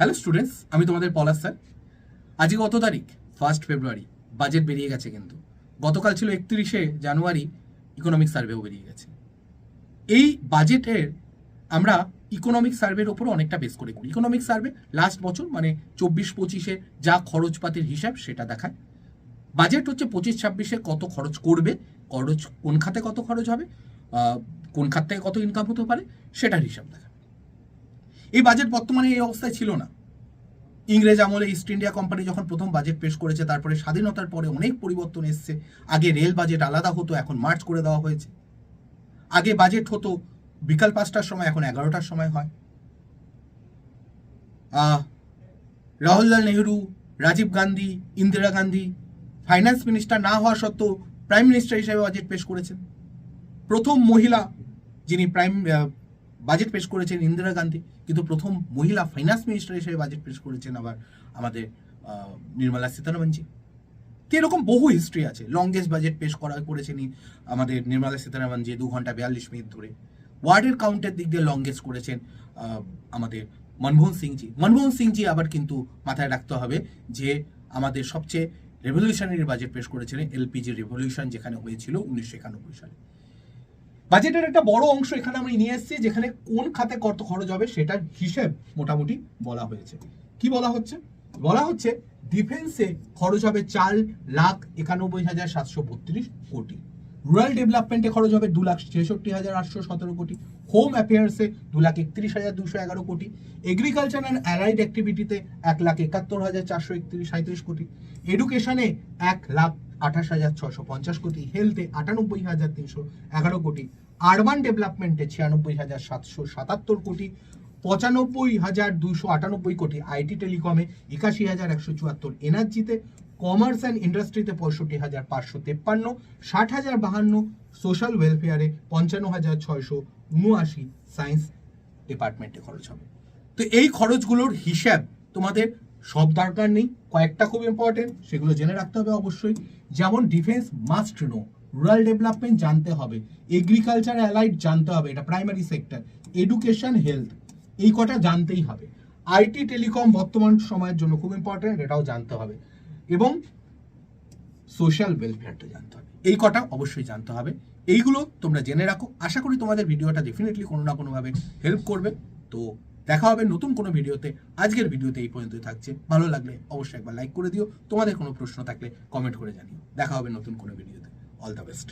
Hello students আমি তোমাদের পলাশ sir. আজকে কত তারিখ? ফার্স্ট ফেব্রুয়ারি বাজেট বেরিয়ে গেছে কিন্তু। গতকাল ছিল একত্রিশে জানুয়ারি। ইকোনমিক সার্ভেও বেরিয়ে গেছে। এই বাজেটের আমরা ইকোনমিক সার্ভের ওপর অনেকটা বেস করে করি। ইকোনমিক সার্ভে লাস্ট বছর মানে চব্বিশ পঁচিশে যা খরচপাতির হিসাব, সেটা দেখায়। বাজেট হচ্ছে পঁচিশ ছাব্বিশে কত খরচ করবে, খরচ কোন খাতে কত খরচ হবে কোন খাত থেকে কত ইনকাম হতে পারে, সেটার হিসাব দেখায়। এই বাজেট বর্তমানে এই অবস্থায় ছিল না। ইংরেজ আমলে ইস্ট ইন্ডিয়া কোম্পানি যখন প্রথম বাজেট পেশ করেছে তারপরে স্বাধীনতার পরে অনেক পরিবর্তন এসছে। আগে রেল বাজেট আলাদা হতো এখন মার্চ করে দেওয়া হয়েছে। আগে বাজেট হতো বিকাল পাঁচটার সময় এখন এগারোটার সময় হয়। আহ, রাহুললাল নেহরু রাজীব গান্ধী ইন্দিরা গান্ধী ফাইন্যান্স মিনিস্টার না হওয়া সত্ত্বেও প্রাইম মিনিস্টার হিসেবে বাজেট পেশ করেছেন। প্রথম মহিলা যিনি প্রাইম বাজেট পেশ করেছেন ইন্দিরা গান্ধী, কিন্তু প্রথম মহিলা ফাইন্যান্স মিনিস্টার হিসেবে বাজেট পেশ করেছেন আবার আমাদের নির্মলা সীতারামনজি। তো এরকম বহু হিস্ট্রি আছে। লংগেস্ট বাজেট পেশ করা করেছেন আমাদের নির্মলা সীতারামনজি দু ঘণ্টা বিয়াল্লিশ মিনিট ধরে। ওয়ার্ডের কাউন্টের দিক দিয়ে লংগেস্ট করেছেন আমাদের মনমোহন সিংজি। মনমোহন সিংজি আবার কিন্তু মাথায় রাখতে হবে যে আমাদের সবচেয়ে রেভলিউশনারি বাজেট পেশ করেছিলেন এলপিজি রেভলিউশন যেখানে হয়েছিল উনিশশো একানব্বই সালে। বাজেটের একটা বড় অংশ এখানে আমরা নিয়ে এসেছি, যেখানে কোন খাতে কত খরচ হবে সেটার হিসেব মোটামুটি বলা হয়েছে। কি বলা হচ্ছে? বলা হচ্ছে ডিফেন্সে খরচ হবে চার লাখ একানব্বই হাজার সাতশো বত্রিশ কোটি। রুরাল ডেভেলপমেন্টে খরচ হবে দু লাখ ছেষট্টি হাজার আটশো সতেরো কোটি। হোম অ্যাফেয়ার্সে দু লাখ একত্রিশ হাজার দুশো এগারো কোটি। এগ্রিকালচার অ্যান্ড অ্যালাইড অ্যাক্টিভিটিতে এক লাখ একাত্তর হাজার চারশো একত্রিশ সাঁত্রিশ কোটি। এডুকেশনে এক লাখ আঠাশ হাজার ছশো পঞ্চাশ কোটি হেলথে আটানব্বই হাজার তিনশো এগারো কোটি আরবান ডেভেলপমেন্টে ছিয়ানব্বই হাজার সাতশো সাতাত্তর কোটি, পঁচানব্বই হাজার দুশো আটানব্বই কোটি আইটি টেলিকমে একাশি হাজার একশো চুয়াত্তর এনার্জিতে কমার্স অ্যান্ড ইন্ডাস্ট্রিতে পঁয়ষট্টি হাজার পাঁচশো তেপ্পান্ন, ষাট হাজার বাহান্ন সোশ্যাল ওয়েলফেয়ারে পঞ্চান্ন হাজার ছয়শো উনআশি সায়েন্স ডিপার্টমেন্টে খরচ হবে। তো এই খরচগুলোর হিসাব তোমাদের সব দরকার নেই। কয়েকটা খুব ইম্পর্টেন্ট সেগুলো জেনে রাখতে হবে অবশ্যই। যেমন defence must know rural development জানতে হবে এগ্রিকালচার অ্যালাইড জানতে হবে, এটা প্রাইমারি সেক্টর এডুকেশন হেলথ এই কটা জানতেই হবে। আইটি টেলিকম বর্তমান সময়ের জন্য খুব ইম্পর্টেন্ট এটাও জানতে হবে। এবং সোশ্যাল ওয়েলফেয়ারটা জানতে হবে, এই কটা অবশ্যই জানতে হবে। এইগুলো তোমরা জেনে রাখো, আশা করি তোমাদের ভিডিওটা ডেফিনেটলি কোনো না কোনোভাবে হেল্প করবে। তো দেখা হবে নতুন কোনো ভিডিওতে। আজকের ভিডিওতে এই পর্যন্তই থাকছে। ভালো লাগলে অবশ্যই একবার লাইক করে দিও। তোমাদের কোনো প্রশ্ন থাকলে কমেন্ট করে জানিও। দেখা হবে নতুন কোনো ভিডিওতে। All the best